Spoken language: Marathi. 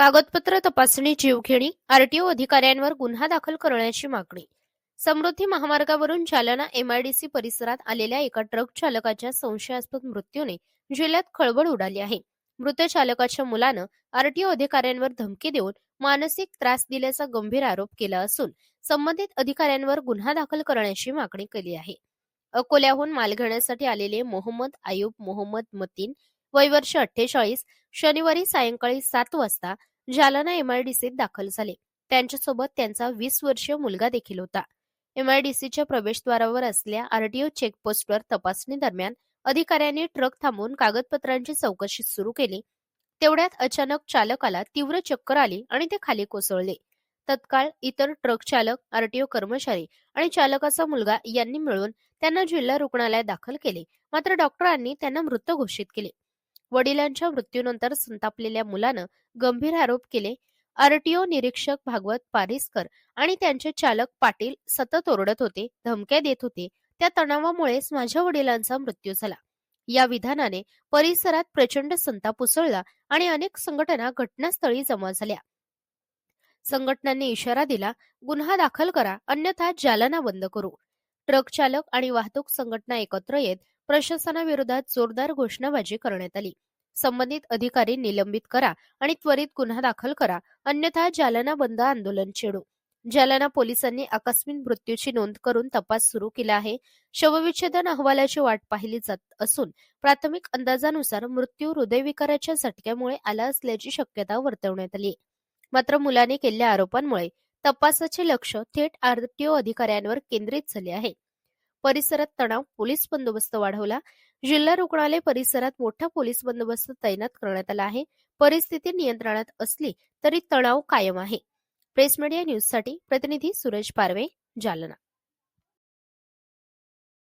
कागदपत्र तपासणी जीवघेणी आरटीओ अधिकाऱ्यांवर गुन्हा दाखल करण्याची मागणी. समृद्धी महामार्गावरून जालना एमआयडीसी परिसरात आलेल्या एका ट्रक चालकाच्या संशयास्पद मृत्यूने जिल्ह्यात खळबळ उडाली आहे. मृत चालकाच्या मुलानं आरटीओ अधिकाऱ्यांवर धमकी देऊन मानसिक त्रास दिल्याचा गंभीर आरोप केला असून संबंधित अधिकाऱ्यांवर गुन्हा दाखल करण्याची मागणी केली आहे. अकोल्याहून माल घेण्यासाठी आलेले मोहम्मद आयुब मोहम्मद मतीन वय वर्ष अठ्ठेचाळीस शनिवारी सायंकाळी सात वाजता जालना एमआयडीसीत दाखल झाले. त्यांच्यासोबत त्यांचा वीस वर्षीय मुलगा देखील होता. एमआयडीसीच्या प्रवेशद्वारावर असलेल्या आरटीओ चेकपोस्टवर तपासणी दरम्यान अधिकाऱ्यांनी ट्रक थांबवून कागदपत्रांची चौकशी सुरू केली. तेवढ्यात अचानक चालकाला तीव्र चक्कर आली आणि ते खाली कोसळले. तत्काळ इतर ट्रक चालक आरटीओ कर्मचारी आणि चालकाचा मुलगा यांनी मिळून त्यांना जिल्हा रुग्णालयात दाखल केले. मात्र डॉक्टरांनी त्यांना मृत घोषित केले. वडिलांच्या मृत्यूनंतर संतापलेल्या मुलानं गंभीर आरोप केले. आरटीओ निरीक्षक भागवत पारिसकर आणि त्यांचे चालक पाटील सतत ओरडत होते धमक्या देत होते. त्या तणावामुळेच माझ्या वडिलांचा मृत्यू झाला. या विधानाने परिसरात प्रचंड संताप उसळला आणि अनेक संघटना घटनास्थळी जमा झाल्या. संघटनांनी इशारा दिला गुन्हा दाखल करा अन्यथा जालना बंद करू. ट्रक चालक आणि वाहतूक संघटना एकत्र येत प्रशासनाविरोधात जोरदार घोषणाबाजी करण्यात आली. संबंधित अधिकारी निलंबित करा आणि त्वरित गुन्हा दाखल करा अन्यथा जालना बंद आंदोलन छेडू. जालना पोलिसांनी आकस्मिक मृत्यूची नोंद करून तपास सुरू केला आहे. शवविच्छेदन अहवालाची वाट पाहिली जात असून प्राथमिक अंदाजानुसार मृत्यू हृदयविकाराच्या झटक्यामुळे आला असल्याची शक्यता वर्तवण्यात आली. मात्र मुलाने केलेल्या आरोपांमुळे तपासाचे लक्ष थेट आरटीओ अधिकाऱ्यांवर केंद्रित झाले आहे. परिसरात तणाव पोलीस बंदोबस्त वाढवला. जिल्हा रुग्णालय परिसरात मोठा पोलीस बंदोबस्त तैनात करण्यात आला आहे. परिस्थिती नियंत्रणात असली तरी तणाव कायम आहे. प्रेस मीडिया न्यूजसाठी प्रतिनिधी सुरेश पारवे जालना.